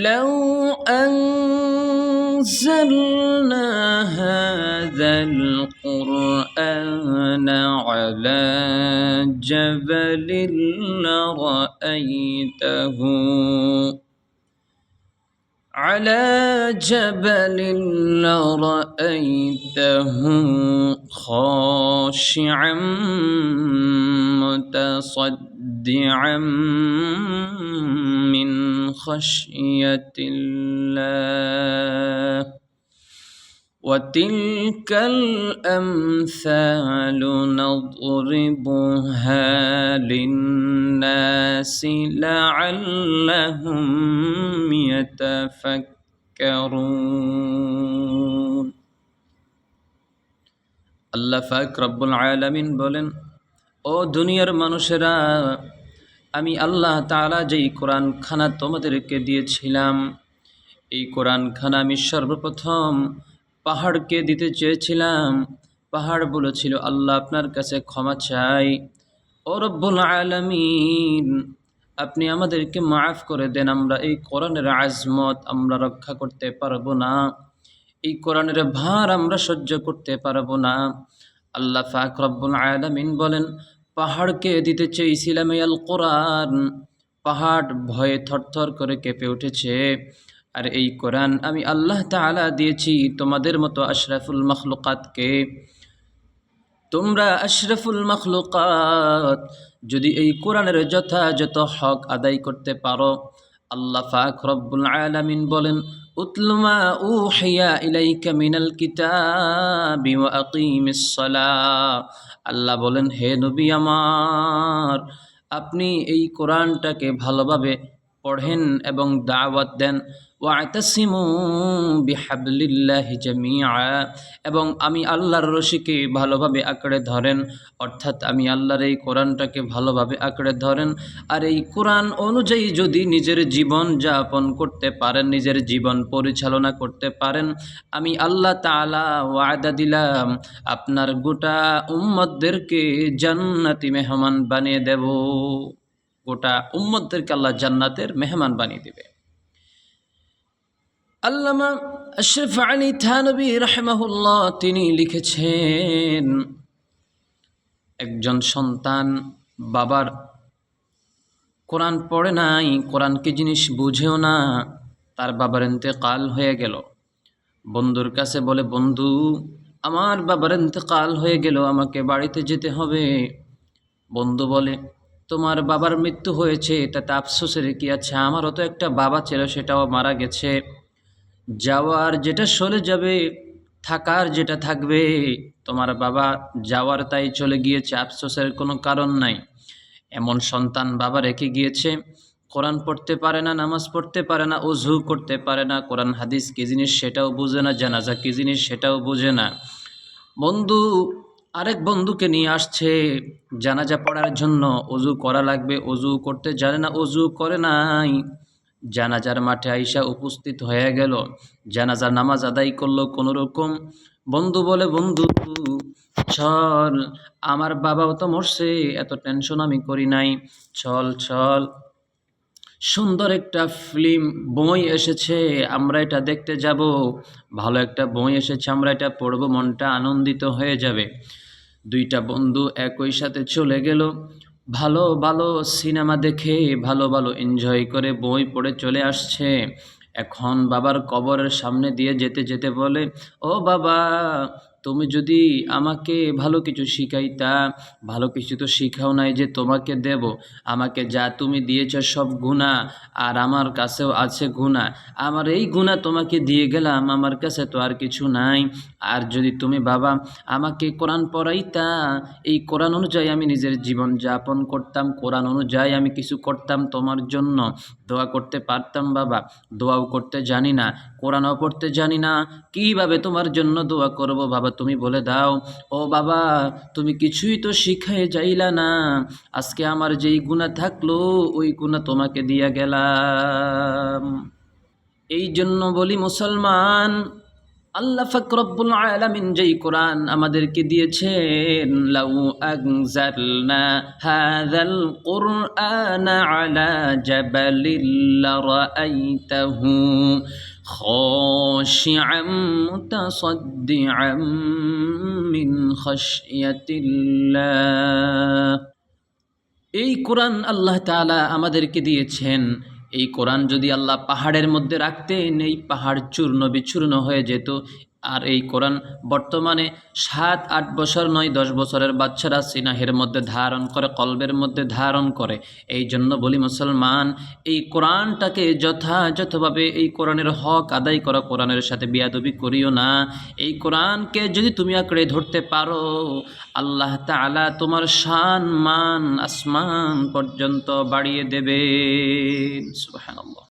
لو أنزلنا هذا القرآن على جبل لرأيته على جبل لرأيته خاشعا متصدعا من خشية الله وتلك الأمثال نضربها للناس لعلهم يتفكرون আল্লাহ ফাক রব্বুল আলামিন বলেন ও দুনিয়ার মানুষেরা, আমি আল্লাহ তাআলা যেই কোরআন খানা তোমাদেরকে দিয়েছিলাম, এই কোরআন খানা আমি সর্বপ্রথম পাহাড়কে দিতে চেয়েছিলাম। পাহাড় বলেছিল, আল্লাহ আপনার কাছে ক্ষমা চাই। ও রব্বুল আলামিন, আপনি আমাদেরকে মাফ করে দেন। আমরা এই কোরআনের আজমত আমরা রক্ষা করতে পারব না। এই কোরআনের ভার আমরা সহ্য করতে পারব না। আল্লাহ ফাক রব্বুল আলামিন বলেন, পাহাড়কে দিতে চেয়েছিলাম আল কোরআন পাহাড় ভয়ে থরথর করে কেঁপে উঠেছে। আর এই কোরআন আমি আল্লাহ তাআলা দিয়েছি তোমাদের মতো আশরাফুল মখলুকাতকে। তোমরা আশরাফুল মখলুকাত, যদি এই কোরআনের যথাযথ হক আদায় করতে পারো, আল্লাহ ফাক রব্বুল আলামিন বলেন উতলুমা হেয়া ইলাইকা মিনাল কিতাবি ওয়া আকিমিস আল্লাহ বলেন, হে নবী আমার, আপনি এই কোরআনটাকে ভালোভাবে পড়েন এবং দাওয়াত দেন। ওয়াতাসিমু বিহাবলিল্লাহি জামিআ। এবং আমি আল্লাহর রশিকে ভালোভাবে আঁকড়ে ধরেন, অর্থাৎ আমি আল্লাহর এই কোরআনটাকে ভালোভাবে আঁকড়ে ধরেন। আর এই কোরআন অনুযায়ী যদি নিজের জীবন যাপন করতে পারেন, নিজের জীবন পরিচালনা করতে পারেন, আমি আল্লাহ তাআলা ওয়াদা দিলাম, আপনার গোটা উম্মতদেরকে জান্নাতি মেহমান বানিয়ে দেব। গোটা উম্মতদেরকে আল্লাহ জান্নাতের মেহমান বানিয়ে দেবে। আল্লামা আশরফ আলী থানবী রাহমাহুল্লাহ তিনি লিখেছেন, একজন সন্তান বাবার কোরআন পড়ে নাই কোরআন কি জিনিস বুঝেও না, তার বাবার কাল হয়ে গেল। বন্ধুর কাছে বলে, বন্ধু, আমার বাবার কাল হয়ে গেল, আমাকে বাড়িতে যেতে হবে। বন্ধু বলে, তোমার বাবার মৃত্যু হয়েছে তাতে আফসোসের কি আছে? আমারও তো একটা বাবা ছিল, সেটাও মারা গেছে। যাওয়ার যেটা সরে যাবে, থাকার যেটা থাকবে, তোমার বাবা যাওয়ার তাই চলে গিয়েছে, আফসোসের কোনো কারণ নাই। এমন সন্তান বাবা রেখে গিয়েছে, কোরআন পড়তে পারে না, নামাজ পড়তে পারে না অজু করতে পারে না, কোরআন, হাদিস কী জিনিস সেটাও বুঝে না, জানাজা কী জিনিস সেটাও বুঝে না। বন্ধু, আরেক বন্ধুকে নিয়ে আসছে, জানাজা পড়ার জন্য অজু করা লাগবে অজু করতে জানে না অজু করে নাই। জানাজার মাঠে আইসা উপস্থিত হয়ে গেল। জানাজার নামাজ আদায় করল কোনো রকম বন্ধু বলে, বন্ধু, চল, আমার বাবাও তো মরছে, এত টেনশন আমি করি নাই। চল চল। সুন্দর একটা ফিল্ম বই এসেছে, আমরা এটা দেখতে যাব। ভালো একটা বই এসেছে, আমরা এটা পড়ব, মনটা আনন্দিত হয়ে যাবে। দুইটা বন্ধু একই সাথে চলে গেল। ভালো ভালো সিনেমা দেখে, ভালো ভালো এনজয় করে বই পড়ে চলে আসছে। এখন বাবার কবরের সামনে দিয়ে যেতে যেতে বলে, ও বাবা তুমি যদি আমাকে ভালো কিছু শিখাইতা, ভালো কিছু তো শিখাও নাই যে তোমাকে দেব। আমাকে যা তুমি দিয়েছ সব গুণা আর আমার কাছেও আছে গুণা আমার এই গুণা তোমাকে দিয়ে গেলাম, আমার কাছে তো আর কিছু নাই। আর যদি তুমি বাবা আমাকে কোরআন পড়াইতা, এই কোরআন অনুযায়ী আমি নিজের জীবন যাপন করতাম। কোরআন অনুযায়ী আমি কিছু করতাম তোমার জন্য। দোয়া করতে পারতাম, বাবা। দোয়াও করতে জানি না, কোরআনও পড়তে জানি না। কীভাবে তোমার জন্য দোয়া করব, বাবা, তুমি বলে দাও। ও বাবা, তুমি কিছুই তো শিখাই যাইলা না। আজকে আমার যেই গুণা থাকল, ওই গুণা তোমাকে দিয়া গেলাম। এই জন্য বলি মুসলমান আল্লাহ ফাকরব্বুল আলামিন যেই কোরআন আমাদেরকে দিয়েছেন লাউ আনজালনা হাযাল কুরআন আলা জাবালিল লারাআইতাহু خاشعا متصدعا من خشية الله এই কোরআন আল্লাহ তাআলা আমাদেরকে দিয়েছেন এই কোরআন যদি আল্লাহ পাহাড়ের মধ্যে রাখতেন এই পাহাড় চূর্ণ বিচূর্ণ হয়ে যেত। আর এই কোরআন বর্তমানে সাত, আট বছর নয়, দশ বছরের বাচ্চারা সিনাহের মধ্যে ধারণ করে, কলবের মধ্যে ধারণ করে। এই জন্য বলি মুসলমান, এই কোরআনটাকে যথাযথভাবে এই কোরআনের হক আদায় করা, কোরআনের সাথে বিয়াদবি করিও না। এই কোরআনকে যদি তুমি আঁকড়ে ধরতে পারো, আল্লাহ তাআলা তোমার শান মান, আসমান পর্যন্ত বাড়িয়ে দেবে। সুবহানাল্লাহ।